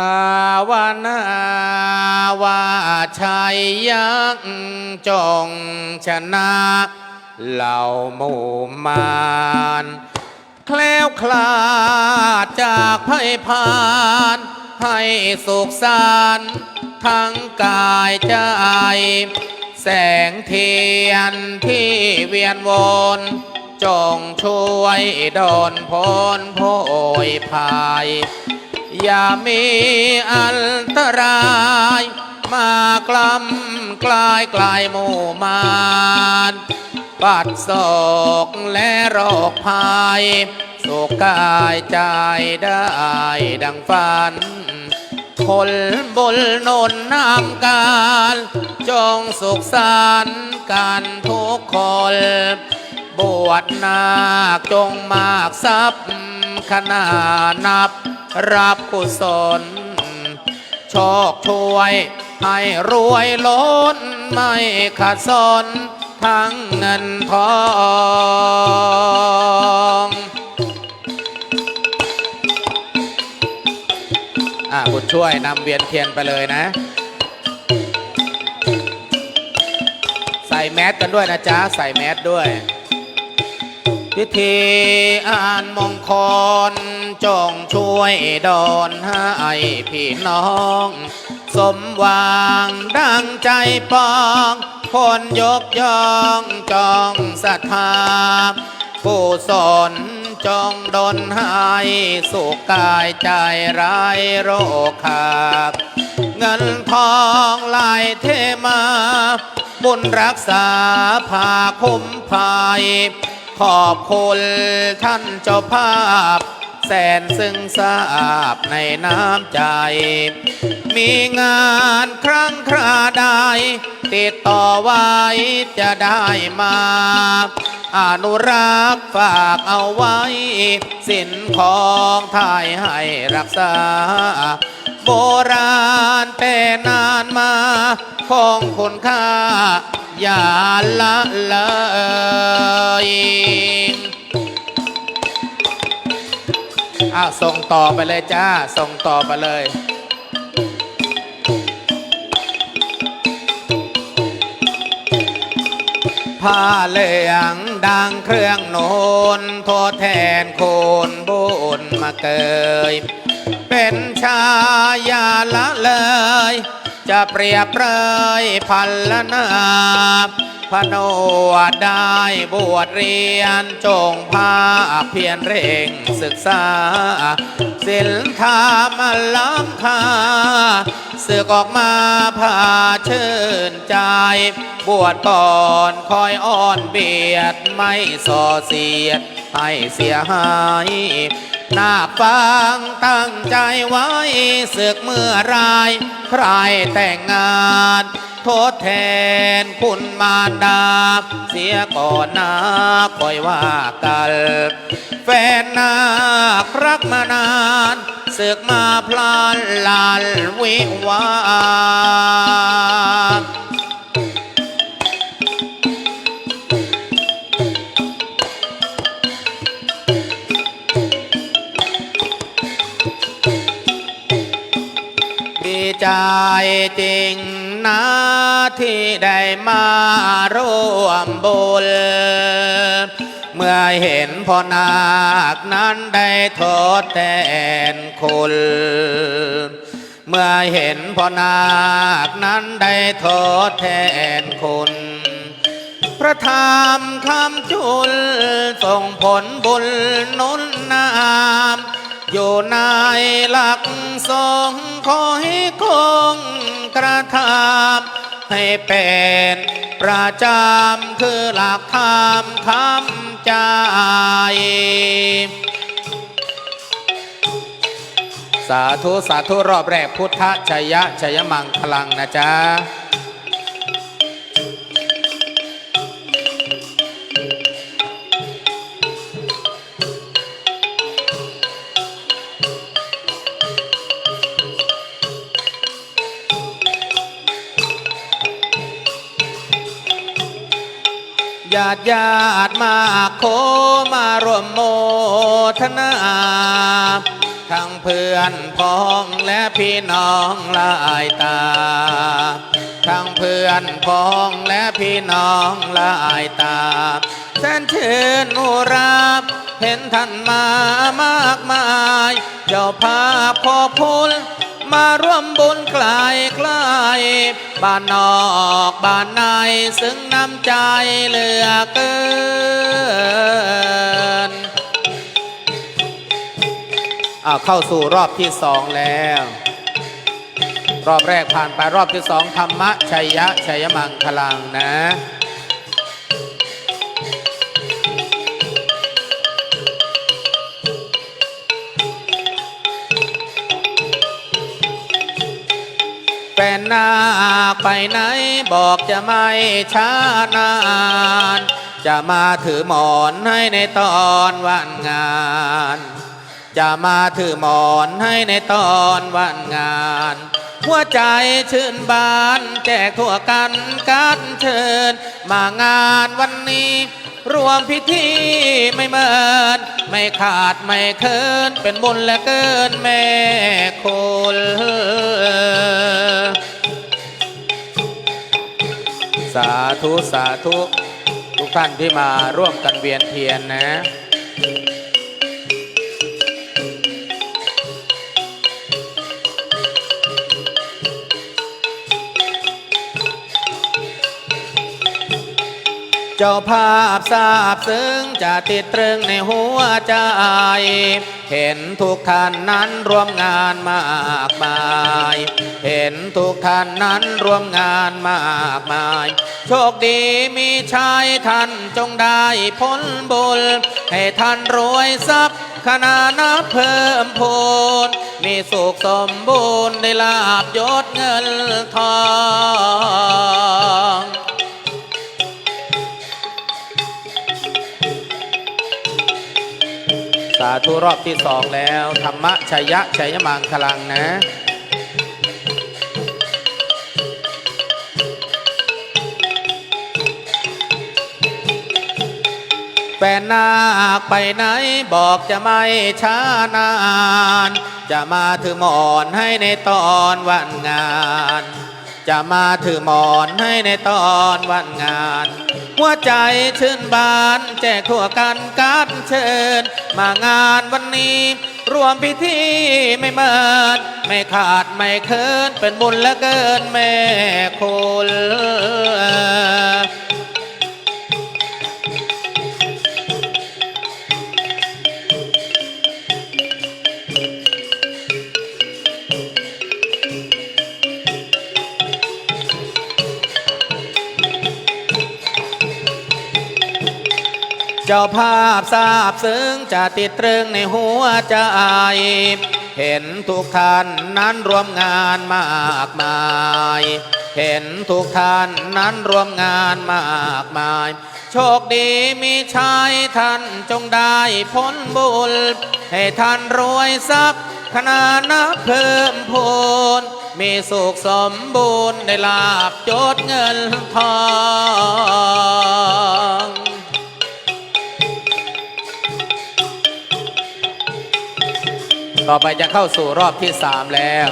ภาวนาว่าชัยยักจงชนะเหล่าหมู่มารแคล้วคลาดจากภัยพาน ให้สุขสันต์ทั้งกายใจแสงเทียนที่เวียนวนจงช่วยดนพ้นโพยภาย อย่ามีอันตราย มากลำกลายกลายหมู่มานปัดโศกและโรคภัยสุขกายใจได้ดังฝัน คนบุญหนุนนำการ จงสุขสันต์กันทุกคน บวชนาคจงมากทรัพย์ขนานับ รับกุศลโชคช่วย ให้รวยล้นไม่ขาดสนทั้งเงินทองอะคุณช่วยนำเวียนเทียนไปเลยนะ ใส่แมสกันด้วยนะจ๊ะ ใส่แมสด้วย พิธีอ่านมงคลจงช่วยดอนให้พี่น้อง สมหวังดังใจปองคนยกย่องจองศรัทธาผู้สนจงดนให้สุขกายใจไร้โรคขาดเงินทองไหลเทมา บุญรักษาภาคุ้มภัย ขอบคุณท่านเจ้าภาพ แสนซึ่งทราบในน้ำใจ มีงานครั้งคราใดติดต่อไว้จะได้มาอนุรักษ์ฝากเอาไว้ สินของไทยให้รักษา โบราณแต่นานมา คงคุณค่า อย่าละเลยอ้าวส่งต่อไปเลยจ้า ส่งต่อไปเลย ผ้าเหลืองดังเครื่องโนนโทษแทนคุณบุญมาเกย เป็นชายาละเลย จะเปรียบเลยพันละนาพนวดได้บวชเรียนจงพาเพียรเร่งศึกษาศิลธรรมล้ำค่าสึกออกมาพาชื่นใจ บวชก่อนคอยอ้อนเบียด ไม่ส่อเสียด ให้เสียหาย หน้าฟังตั้งใจไว้ศึกเมื่อไรใครแต่งงานโทษแทนคุณมารดา เสียก่อนนะคอยว่ากัน แฟนนาครักมานานศึกมาพลานลานวิวา ใจจริงนะที่ได้มาร่วมบุญ เมื่อเห็นพ่อนาคนั้นได้ทดแทนคุณ เมื่อเห็นพ่อนาคนั้นได้ทดแทนคุณพระธรรมคำจุลส่งผลบุญนุนนาม อยู่ในหลักทรงขอให้คงกระทำให้เป็นประจำคือหลักธรรมคำใจสาธุ สาธุ รอบแรกพุทธชัยยะชัยมังคลังนะจ๊ะ ญาติญาติมาโคมารวมโมทนาทั้งเพื่อนพ้องและพี่น้องลายตา ทั้งเพื่อนพ้องและพี่น้องลายตาแสนเชื่นอุราเห็นท่านมามากมาย เจ้าภาพขอบคุณ มาร่วมบุญไกลไกลายบ้านนอกบ้านในซึ่งน้ำใจเหลือเกินอ่าเข้าสู่รอบที่สองแล้ว รอบแรกผ่านไปรอบที่สองธรรมะชัยยะชัยมังคลังนะ แฟนนาไปไหนบอกจะไม่ช้านาน จะมาถือหมอนให้ในตอนวันงาน จะมาถือหมอนให้ในตอนวันงาน หัวใจชื่นบานแจกทั่วกันการเชิญ มางานวันนี้ รวมพิธีไม่เมิน ไม่ขาดไม่เคินเป็นบุญและเกินแม่คุณสาธุ สาธุ ทุกท่านที่มาร่วมกันเวียนเทียนนะ เจ้าภาพทราบซึ้งจะติดตรึงในหัวใจเห็นทุกท่านนั้นร่วมงานมากมาย เห็นทุกท่านนั้นร่วมงานมากมาย โชคดีมีชายท่านจงได้พ้นบุญ ให้ท่านรวยทรัพย์ขนานับเพิ่มพูนมีสุขสมบูรณ์ได้ลาบยศเงินทอง ธุรอบที่สองแล้ว ธรรมชัยยะชัยมังคลังนะแฟนนาคไปไหนบอกจะไม่ช้านาน จะมาถือหมอนให้ในตอนวันงาน จะมาถือหมอนให้ในตอนวันงาน หัวใจชื่นบานแจกทั่วกันการเชิญ มางานวันนี้รวมพิธีไม่เมินไม่ขาดไม่เคินเป็นบุญและเกินแม่คุณ เจ้าภาพทราบซึ้งจะติดตรึงในหัวใจเห็นทุกท่านนั้นรวมงานมากมาย เห็นทุกท่านนั้นรวมงานมากมาย โชคดีมีชายท่านจงได้พ้นบุญ ให้ท่านรวยทรัพย์ขนานับเพิ่มพูนมีสุขสมบูรณ์ได้ลาบยศเงินทอง ต่อไปจะเข้าสู่รอบที่สามแล้ว